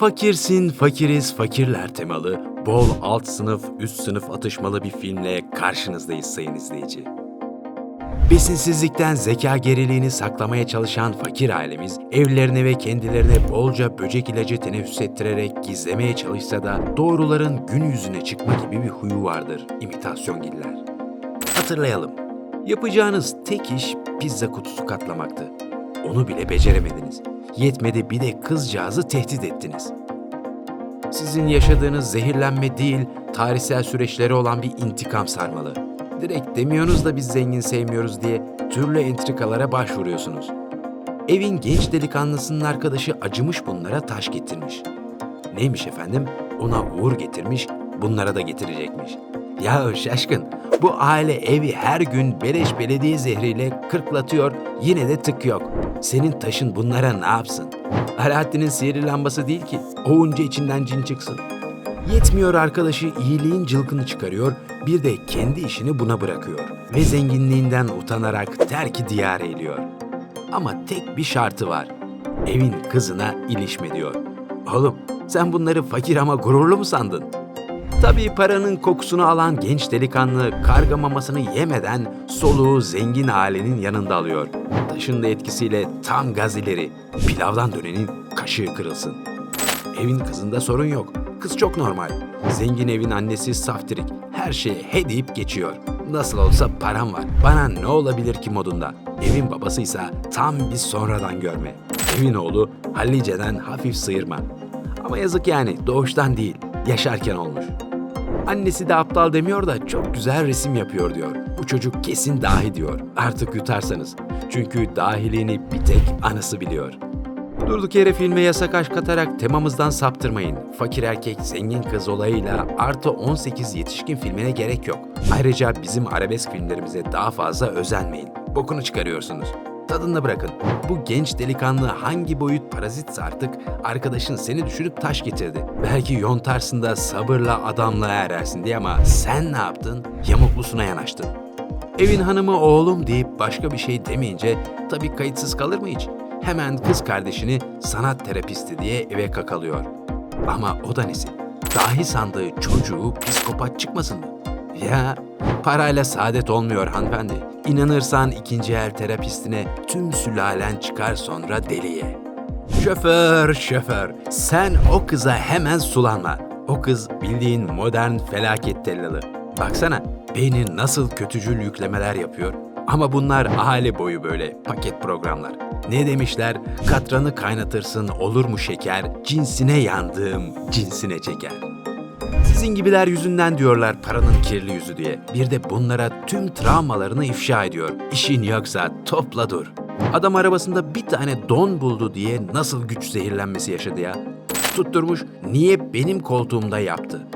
Fakirsin, fakiriz, fakirler temalı, bol alt sınıf, üst sınıf atışmalı bir filmle karşınızdayız sayın izleyici. Besinsizlikten zeka geriliğini saklamaya çalışan fakir ailemiz, evlerine ve kendilerine bolca böcek ilacı teneffüs ettirerek gizlemeye çalışsa da doğruların gün yüzüne çıkma gibi bir huyu vardır, imitasyon giller. Hatırlayalım, yapacağınız tek iş pizza kutusu katlamaktı. Onu bile beceremediniz. Yetmedi bir de kızcağızı tehdit ettiniz. Sizin yaşadığınız zehirlenme değil, tarihsel süreçleri olan bir intikam sarmalı. Direkt demiyorsunuz da biz zengin sevmiyoruz diye türlü entrikalara başvuruyorsunuz. Evin genç delikanlısının arkadaşı acımış bunlara taş getirmiş. Neymiş efendim? Ona uğur getirmiş, bunlara da getirecekmiş. Ya şaşkın, bu aile evi her gün beleş belediye zehriyle kırklatıyor, yine de tık yok. Senin taşın bunlara ne yapsın? Alaaddin'in sihirli lambası değil ki, ovunca içinden cin çıksın. Yetmiyor arkadaşı iyiliğin cılkını çıkarıyor, bir de kendi işini buna bırakıyor. Ve zenginliğinden utanarak terki diyar ediyor. Ama tek bir şartı var. Evin kızına ilişme diyor. Oğlum sen bunları fakir ama gururlu mu sandın? Tabii paranın kokusunu alan genç delikanlı karga mamasını yemeden soluğu zengin ailenin yanında alıyor. Taşın da etkisiyle tam gaz ileri. Pilavdan dönenin kaşığı kırılsın. Evin kızında sorun yok. Kız çok normal. Zengin evin annesi saftirik. Her şeye he deyip geçiyor. Nasıl olsa param var. Bana ne olabilir ki modunda. Evin babasıysa tam bir sonradan görme. Evin oğlu Hallice'den hafif sıyırma. Ama yazık yani doğuştan değil, yaşarken olmuş. Annesi de aptal demiyor da çok güzel resim yapıyor diyor. Bu çocuk kesin dahi diyor. Artık yutarsanız. Çünkü dahiliğini bir tek anası biliyor. Durduk yere filme yasak aşk katarak temamızdan saptırmayın. Fakir erkek zengin kız olayıyla artı 18 yetişkin filmine gerek yok. Ayrıca bizim arabesk filmlerimize daha fazla özenmeyin. Bokunu çıkarıyorsunuz. Tadını bırakın. Bu genç delikanlı hangi boyut parazitse artık arkadaşın seni düşünüp taş getirdi. Belki yontarsın da sabırla adamla erersin diye ama sen ne yaptın? Yamuklusuna yanaştın. Evin hanımı oğlum deyip başka bir şey demeyince tabii kayıtsız kalır mı hiç? Hemen kız kardeşini sanat terapisti diye eve kakalıyor. Ama o da nesi? Dahi sandığı çocuğu psikopat çıkmasın mı? Ya parayla saadet olmuyor hanımefendi. İnanırsan ikinci el terapistine tüm sülalen çıkar sonra deliye. Şoför, şoför, sen o kıza hemen sulanma. O kız bildiğin modern felaket tellalı. Baksana, beynin nasıl kötücül yüklemeler yapıyor. Ama bunlar aile boyu böyle paket programlar. Ne demişler? Katranı kaynatırsın olur mu şeker, cinsine yandığım cinsine çeker. Sizin gibiler yüzünden diyorlar paranın kirli yüzü diye. Bir de bunlara tüm travmalarını ifşa ediyor. İşin yoksa topla dur. Adam arabasında bir tane don buldu diye nasıl güç zehirlenmesi yaşadı ya. Tutturmuş niye benim koltuğumda yaptı.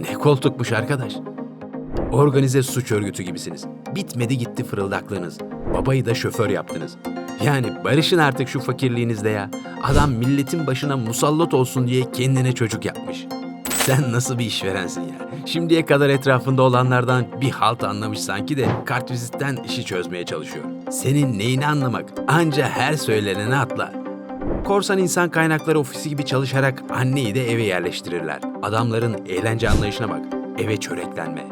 Ne koltukmuş arkadaş. Organize suç örgütü gibisiniz. Bitmedi gitti fırıldaklığınız. Babayı da şoför yaptınız. Yani barışın artık şu fakirliğinizde ya. Adam milletin başına musallat olsun diye kendine çocuk yapmış. Sen nasıl bir işverensin ya? Şimdiye kadar etrafında olanlardan bir halt anlamış sanki de kartvizitten işi çözmeye çalışıyor. Senin neyini anlamak? Anca her söylenene atla. Korsan insan kaynakları ofisi gibi çalışarak anneyi de eve yerleştirirler. Adamların eğlence anlayışına bak. Eve çöreklenme.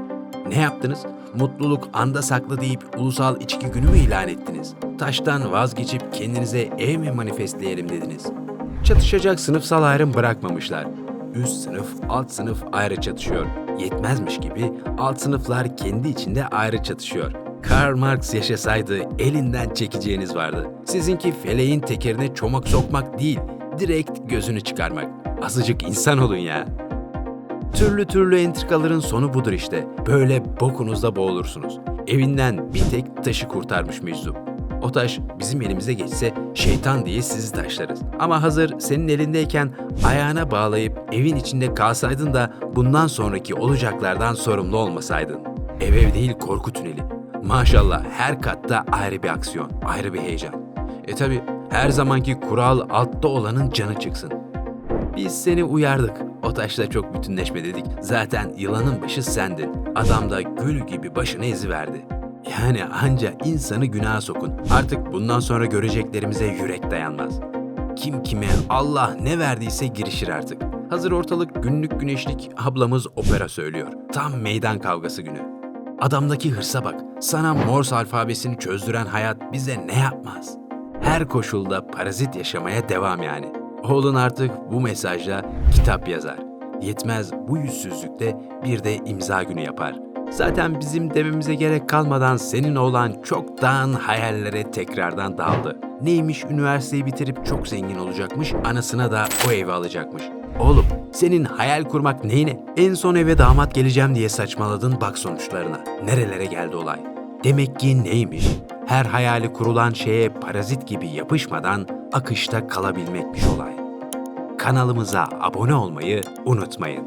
Ne yaptınız? Mutluluk anda saklı deyip ulusal içki günü mü ilan ettiniz? Taştan vazgeçip kendinize ev mi manifestleyelim dediniz? Çatışacak sınıfsal ayrım bırakmamışlar. Üst sınıf, alt sınıf ayrı çatışıyor. Yetmezmiş gibi alt sınıflar kendi içinde ayrı çatışıyor. Karl Marx yaşasaydı elinden çekeceğiniz vardı. Sizinki feleğin tekerine çomak sokmak değil, direkt gözünü çıkarmak. Azıcık insan olun ya. Türlü türlü entrikaların sonu budur işte. Böyle bokunuzda boğulursunuz. Evinden bir tek taşı kurtarmış meczup. O taş bizim elimize geçse şeytan diye sizi taşlarız. Ama hazır senin elindeyken ayağına bağlayıp evin içinde kalsaydın da bundan sonraki olacaklardan sorumlu olmasaydın. Ev ev değil korku tüneli. Maşallah her katta ayrı bir aksiyon, ayrı bir heyecan. E tabi her zamanki kural altta olanın canı çıksın. Biz seni uyardık. O taşla çok bütünleşme dedik. Zaten yılanın başı sendin. Adam da gül gibi başını eziverdi. Yani anca insanı günaha sokun. Artık bundan sonra göreceklerimize yürek dayanmaz. kim kime Allah ne verdiyse girişir artık. Hazır ortalık günlük güneşlik ablamız opera söylüyor. Tam meydan kavgası günü. Adamdaki hırsa bak. Sana Morse alfabesini çözdüren hayat bize ne yapmaz? Her koşulda parazit yaşamaya devam yani. Oğlun artık bu mesajla kitap yazar. Yetmez bu yüzsüzlükte bir de imza günü yapar. Zaten bizim dememize gerek kalmadan senin oğlan çoktan hayallere tekrardan daldı. Neymiş üniversiteyi bitirip çok zengin olacakmış, anasına da o evi alacakmış. Oğlum senin hayal kurmak neyine? En son eve damat geleceğim diye saçmaladın bak sonuçlarına. Nerelere geldi olay? Demek ki neymiş? Her hayali kurulan şeye parazit gibi yapışmadan akışta kalabilmekmiş olay. Kanalımıza abone olmayı unutmayın.